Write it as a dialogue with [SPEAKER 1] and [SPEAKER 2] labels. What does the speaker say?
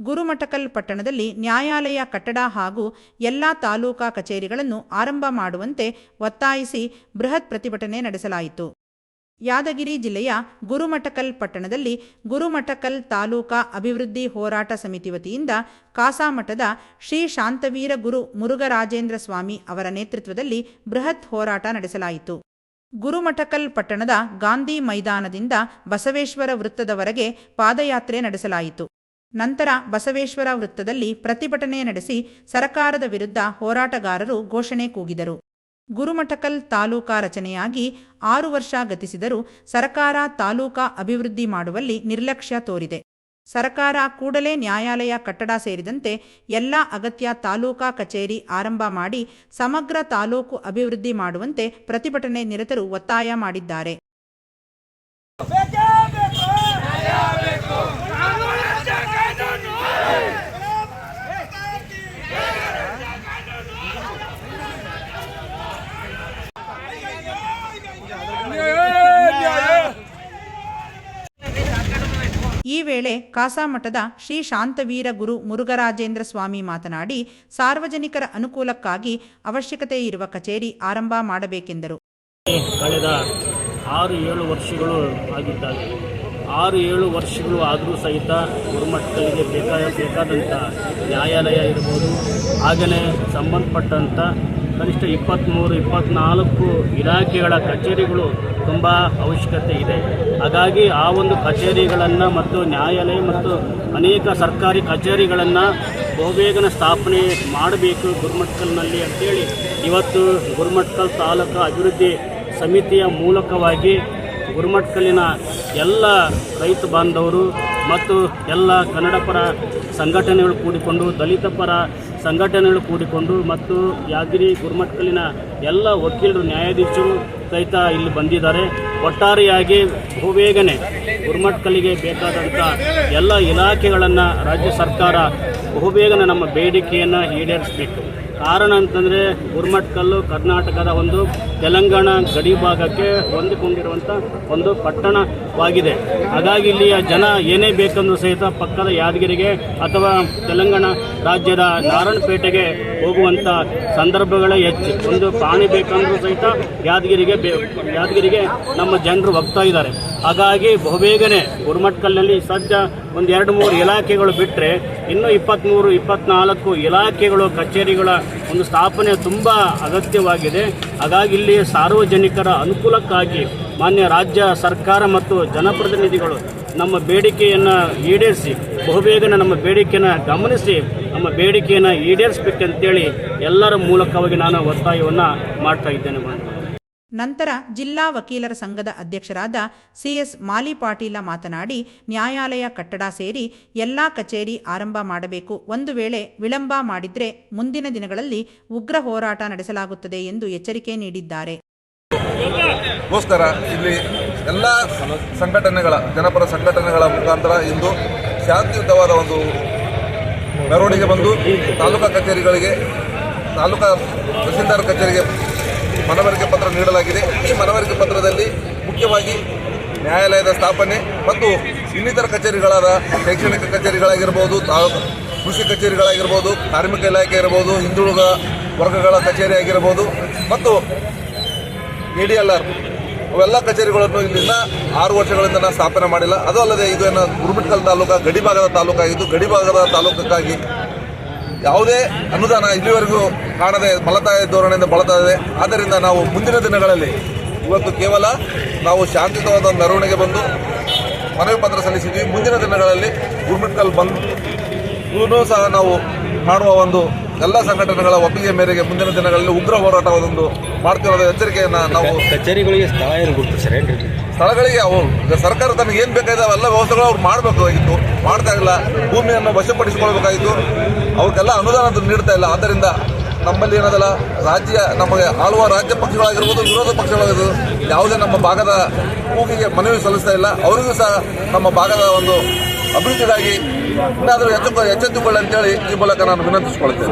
[SPEAKER 1] ಗುರುಮಠಕಲ್ ಪಟ್ಟಣದಲ್ಲಿ ನ್ಯಾಯಾಲಯ ಕಟ್ಟಡ ಹಾಗೂ ಎಲ್ಲ ತಾಲೂಕಾ ಕಚೇರಿಗಳನ್ನು ಆರಂಭ ಮಾಡುವಂತೆ ಒತ್ತಾಯಿಸಿ ಬೃಹತ್ ಪ್ರತಿಭಟನೆ ನಡೆಸಲಾಯಿತು. ಯಾದಗಿರಿ ಜಿಲ್ಲೆಯ ಗುರುಮಠಕಲ್ ಪಟ್ಟಣದಲ್ಲಿ ಗುರುಮಠಕಲ್ ತಾಲೂಕಾ ಅಭಿವೃದ್ಧಿ ಹೋರಾಟ ಸಮಿತಿ ವತಿಯಿಂದ ಕಾಸಾಮಠದ ಶ್ರೀ ಶಾಂತವೀರ ಗುರು ಮುರುಘರಾಜೇಂದ್ರ ಸ್ವಾಮಿ ಅವರ ನೇತೃತ್ವದಲ್ಲಿ ಬೃಹತ್ ಹೋರಾಟ ನಡೆಸಲಾಯಿತು. ಗುರುಮಠಕಲ್ ಪಟ್ಟಣದ ಗಾಂಧಿ ಮೈದಾನದಿಂದ ಬಸವೇಶ್ವರ ವೃತ್ತದವರೆಗೆ ಪಾದಯಾತ್ರೆ ನಡೆಸಲಾಯಿತು. ನಂತರ ಬಸವೇಶ್ವರ ವೃತ್ತದಲ್ಲಿ ಪ್ರತಿಭಟನೆ ನಡೆಸಿ ಸರಕಾರದ ವಿರುದ್ಧ ಹೋರಾಟಗಾರರು ಘೋಷಣೆ ಕೂಗಿದರು. ಗುರುಮಠಕಲ್ ತಾಲೂಕಾ ರಚನೆಯಾಗಿ ಆರು ವರ್ಷ ಗತಿಸಿದರೂ ಸರಕಾರ ತಾಲೂಕಾ ಅಭಿವೃದ್ಧಿ ಮಾಡುವಲ್ಲಿ ನಿರ್ಲಕ್ಷ್ಯ ತೋರಿದೆ. ಸರಕಾರ ಕೂಡಲೇ ನ್ಯಾಯಾಲಯ ಕಟ್ಟಡ ಸೇರಿದಂತೆ ಎಲ್ಲ ಅಗತ್ಯ ತಾಲೂಕಾ ಕಚೇರಿ ಆರಂಭ ಮಾಡಿ ಸಮಗ್ರ ತಾಲೂಕು ಅಭಿವೃದ್ಧಿ ಮಾಡುವಂತೆ ಪ್ರತಿಭಟನೆ ನಿರತರು ಒತ್ತಾಯ ಮಾಡಿದ್ದಾರೆ. ಈ ವೇಳೆ ಕಾಸಾಮಠದ ಶ್ರೀ ಶಾಂತವೀರ ಗುರು ಮುರುಘರಾಜೇಂದ್ರ ಸ್ವಾಮಿ ಮಾತನಾಡಿ, ಸಾರ್ವಜನಿಕರ ಅನುಕೂಲಕ್ಕಾಗಿ ಅವಶ್ಯಕತೆ ಇರುವ ಕಚೇರಿ ಆರಂಭ ಮಾಡಬೇಕೆಂದರು.
[SPEAKER 2] ಕಳೆದ ಆರು ಏಳು ವರ್ಷಗಳು ಆಗಿದ್ದಾವೆ. ಆರು ಏಳು ವರ್ಷಗಳು ಆದರೂ ಸಹಿತ ಗುರುಮಟ್ಟಗಳಿಗೆ ಬೇಕಾದ ಬೇಕಾದಂಥ ನ್ಯಾಯಾಲಯ ಇರ್ಬೋದು, ಹಾಗೆಯೇ ಸಂಬಂಧಪಟ್ಟಂಥ ಕನಿಷ್ಠ ಇಪ್ಪತ್ತ್ಮೂರು ಇಪ್ಪತ್ತ್ನಾಲ್ಕು ಇಲಾಖೆಗಳ ಕಚೇರಿಗಳು ತುಂಬ ಅವಶ್ಯಕತೆ ಇದೆ. ಹಾಗಾಗಿ ಆ ಒಂದು ಕಚೇರಿಗಳನ್ನು ಮತ್ತು ನ್ಯಾಯಾಲಯ ಮತ್ತು ಅನೇಕ ಸರ್ಕಾರಿ ಕಚೇರಿಗಳನ್ನು ಬಹುಬೇಗನ ಸ್ಥಾಪನೆ ಮಾಡಬೇಕು ಗುರುಮಟ್ಕಲ್ನಲ್ಲಿ ಅಂತೇಳಿ ಇವತ್ತು ಗುರುಮಟ್ಕಲ್ ತಾಲೂಕು ಅಭಿವೃದ್ಧಿ ಸಮಿತಿಯ ಮೂಲಕವಾಗಿ ಗುರುಮಟ್ಕಲ್ಲಿನ ಎಲ್ಲ ರೈತ ಬಾಂಧವರು ಮತ್ತು ಎಲ್ಲ ಕನ್ನಡ ಪರ ಸಂಘಟನೆಗಳು ಕೂಡಿಕೊಂಡು, ದಲಿತ ಪರ ಸಂಘಟನೆಗಳು ಕೂಡಿಕೊಂಡು ಮತ್ತು ಯಾದಗಿರಿ ಗುರುಮಟ್ಕಲ್ಲಿನ ಎಲ್ಲ ವಕೀಲರು, ನ್ಯಾಯಾಧೀಶರು ಸಹಿತ ಇಲ್ಲಿ ಬಂದಿದ್ದಾರೆ. ಒಟ್ಟಾರೆಯಾಗಿ ಬಹುಬೇಗನೆ ಗುರುಮಟ್ಕಲ್ಲಿಗೆ ಬೇಕಾದಂಥ ಎಲ್ಲ ಇಲಾಖೆಗಳನ್ನು ರಾಜ್ಯ ಸರ್ಕಾರ ಬಹುಬೇಗನೆ ನಮ್ಮ ಬೇಡಿಕೆಯನ್ನು ಈಡೇರಿಸಬೇಕು. ಕಾರಣ ಅಂತಂದರೆ ಗುರ್ಮಟ್ಕಲ್ಲು ಕರ್ನಾಟಕದ ಒಂದು ತೆಲಂಗಾಣ ಗಡಿ ಭಾಗಕ್ಕೆ ಹೊಂದಿಕೊಂಡಿರುವಂಥ ಒಂದು ಪಟ್ಟಣವಾಗಿದೆ. ಹಾಗಾಗಿ ಇಲ್ಲಿಯ ಜನ ಏನೇ ಬೇಕಂದ್ರೂ ಸಹಿತ ಪಕ್ಕದ ಯಾದಗಿರಿಗೆ ಅಥವಾ ತೆಲಂಗಾಣ ರಾಜ್ಯದ ನಾರಾಯಣಪೇಟೆಗೆ ಹೋಗುವಂಥ ಸಂದರ್ಭಗಳೇ ಹೆಚ್ಚು. ಒಂದು ಪ್ರಾಣಿ ಬೇಕಂದ್ರೂ ಸಹಿತ ಯಾದಗಿರಿಗೆ ಬೇ ಯಾದಗಿರಿಗೆ ನಮ್ಮ ಜನರು ಹೋಗ್ತಾ ಇದ್ದಾರೆ. ಹಾಗಾಗಿ ಬಹುಬೇಗನೆ ಗುರುಮಟ್ಕಲ್ನಲ್ಲಿ ಸದ್ಯ ಒಂದು ಎರಡು ಮೂರು ಇಲಾಖೆಗಳು ಬಿಟ್ಟರೆ ಇನ್ನೂ ಇಪ್ಪತ್ತ್ಮೂರು ಇಪ್ಪತ್ನಾಲ್ಕು ಇಲಾಖೆಗಳು, ಕಚೇರಿಗಳ ಒಂದು ಸ್ಥಾಪನೆ ತುಂಬ ಅಗತ್ಯವಾಗಿದೆ ಹಾಗಾಗಿ ಇಲ್ಲಿ ಸಾರ್ವಜನಿಕರ ಅನುಕೂಲಕ್ಕಾಗಿ ಮಾನ್ಯ ರಾಜ್ಯ ಸರ್ಕಾರ ಮತ್ತು ಜನಪ್ರತಿನಿಧಿಗಳು ನಮ್ಮ ಬೇಡಿಕೆಯನ್ನು ಈಡೇರಿಸಿ, ಬಹುಬೇಗನೆ ನಮ್ಮ ಬೇಡಿಕೆಯನ್ನು ಗಮನಿಸಿ, ನಮ್ಮ ಬೇಡಿಕೆಯನ್ನು ಈಡೇರಿಸಬೇಕಂತೇಳಿ ಎಲ್ಲರ ಮೂಲಕವಾಗಿ ನಾನು ಒತ್ತಾಯವನ್ನು ಮಾಡ್ತಾ ಇದ್ದೇನೆ.
[SPEAKER 1] ನಂತರ ಜಿಲ್ಲಾ ವಕೀಲರ ಸಂಘದ ಅಧ್ಯಕ್ಷರಾದ ಸಿಎಸ್ ಮಾಲಿ ಪಾಟೀಲ ಮಾತನಾಡಿ, ನ್ಯಾಯಾಲಯ ಕಟ್ಟಡ ಸೇರಿ ಎಲ್ಲಾ ಕಚೇರಿ ಆರಂಭ ಮಾಡಬೇಕು. ಒಂದು ವೇಳೆ ವಿಳಂಬ ಮಾಡಿದ್ರೆ ಮುಂದಿನ ದಿನಗಳಲ್ಲಿ ಉಗ್ರ ಹೋರಾಟ ನಡೆಸಲಾಗುತ್ತದೆ ಎಂದು ಎಚ್ಚರಿಕೆ ನೀಡಿದ್ದಾರೆ.
[SPEAKER 3] ಇಲ್ಲಿ ಎಲ್ಲ ಸಂಘಟನೆಗಳ, ಜನಪರ ಸಂಘಟನೆಗಳ ಮುಖಾಂತರ ಇಂದು ಶಾಂತಿಯುತವಾದ ಒಂದು ಮೆರವಣಿಗೆ ಬಂದು ತಾಲೂಕಾ ಕಚೇರಿಗಳಿಗೆ, ತಾಲೂಕಾ ತಹಸೀಲ್ದಾರ್ ಕಚೇರಿಗೆ ಮನವರಿಕೆ ಪತ್ರ ನೀಡಲಾಗಿದೆ. ಈ ಮನವರಿಕೆ ಪತ್ರದಲ್ಲಿ ಮುಖ್ಯವಾಗಿ ನ್ಯಾಯಾಲಯದ ಸ್ಥಾಪನೆ ಮತ್ತು ಇನ್ನಿತರ ಕಚೇರಿಗಳಾದ ಶೈಕ್ಷಣಿಕ ಕಚೇರಿಗಳಾಗಿರ್ಬೋದು ಕೃಷಿ ಕಚೇರಿಗಳಾಗಿರ್ಬೋದು, ಕಾರ್ಮಿಕ ಇಲಾಖೆ ಇರ್ಬೋದು ಹಿಂದುಳಿದ ವರ್ಗಗಳ ಕಚೇರಿ ಆಗಿರ್ಬೋದು ಮತ್ತು ಎ ಡಿ ಎಲ್ ಆರ್ ಅವೆಲ್ಲ ಕಚೇರಿಗಳನ್ನು ಇಲ್ಲಿಂದ ಆರು ವರ್ಷಗಳಿಂದ ನಾವು ಸ್ಥಾಪನೆ ಮಾಡಿಲ್ಲ. ಅದು ಅಲ್ಲದೆ ಇದು ಏನು ಗುರುಬಿಟ್ಕಲ್ ತಾಲೂಕು, ಗಡಿಭಾಗದ ತಾಲೂಕಾಗಿದ್ದು, ಗಡಿಭಾಗದ ತಾಲೂಕಕ್ಕಾಗಿ ಯಾವುದೇ ಅನುದಾನ ಇಲ್ಲಿವರೆಗೂ ಕಾಣದೆ ಬಲತಾಯ ಧೋರಣೆಯಿಂದ ಬಳತಾ ಇದೆ. ಆದ್ದರಿಂದ ನಾವು ಮುಂದಿನ ದಿನಗಳಲ್ಲಿ ಇವತ್ತು ಕೇವಲ ನಾವು ಶಾಂತಿಯುತವಾದ ಮೆರವಣಿಗೆ ಬಂದು ಮನವಿ ಪತ್ರ ಸಲ್ಲಿಸಿದ್ವಿ. ಮುಂದಿನ ದಿನಗಳಲ್ಲಿ ಗುರುಮಿಟ್ಕಲ್ ಬಂದು ಇವನ್ನೂ ಸಹ ನಾವು ಕಾಣುವ ಒಂದು ಎಲ್ಲ ಸಂಘಟನೆಗಳ ಒಪ್ಪಿಗೆ ಮೇರೆಗೆ ಮುಂದಿನ ದಿನಗಳಲ್ಲಿ ಉಗ್ರ ಹೋರಾಟವೊಂದು ಮಾಡ್ತಿರೋದ ಎಚ್ಚರಿಕೆಯನ್ನು ನಾವು
[SPEAKER 4] ಕಚೇರಿಗಳಿಗೆ ಸ್ಥಳ ಏನು ಗುರುತಿಸ್ತಾರೆ
[SPEAKER 3] ಸ್ಥಳಗಳಿಗೆ ಅವು ಸರ್ಕಾರ ತನಗೆ ಏನು ಬೇಕಾಗಿದೆ, ಅವೆಲ್ಲ ವ್ಯವಸ್ಥೆಗಳು ಅವ್ರು ಮಾಡಬೇಕಾಗಿತ್ತು ಮಾಡ್ತಾ ಇಲ್ಲ. ಭೂಮಿಯನ್ನು ವಶಪಡಿಸಿಕೊಳ್ಬೇಕಾಗಿತ್ತು ಅವಕ್ಕೆಲ್ಲ ಅನುದಾನ ನೀಡ್ತಾ ಇಲ್ಲ. ಆದ್ದರಿಂದ ನಮ್ಮಲ್ಲಿ ಏನದಲ್ಲ, ರಾಜ್ಯ ನಮಗೆ ಆಳುವ ರಾಜ್ಯ ಪಕ್ಷಗಳಾಗಿರ್ಬೋದು, ವಿರೋಧ ಪಕ್ಷಗಳಾಗಿರ್ಬೋದು, ಯಾವುದೇ ನಮ್ಮ ಭಾಗದ ಭೂಮಿಗೆ ಮನವಿ ಸಲ್ಲಿಸ್ತಾ ಇಲ್ಲ. ಅವರಿಗೂ ಸಹ ನಮ್ಮ ಭಾಗದ ಒಂದು ಅಭಿವೃದ್ಧಿಗಾಗಿ ಇನ್ನಾದರೂ ಹೆಚ್ಚು ಎಚ್ಚೆತ್ತುಕೊಳ್ಳಿ ಅಂತೇಳಿ ಈ ಮೂಲಕ ನಾನು ವಿನಂತಿಸಿಕೊಳ್ತೇನೆ.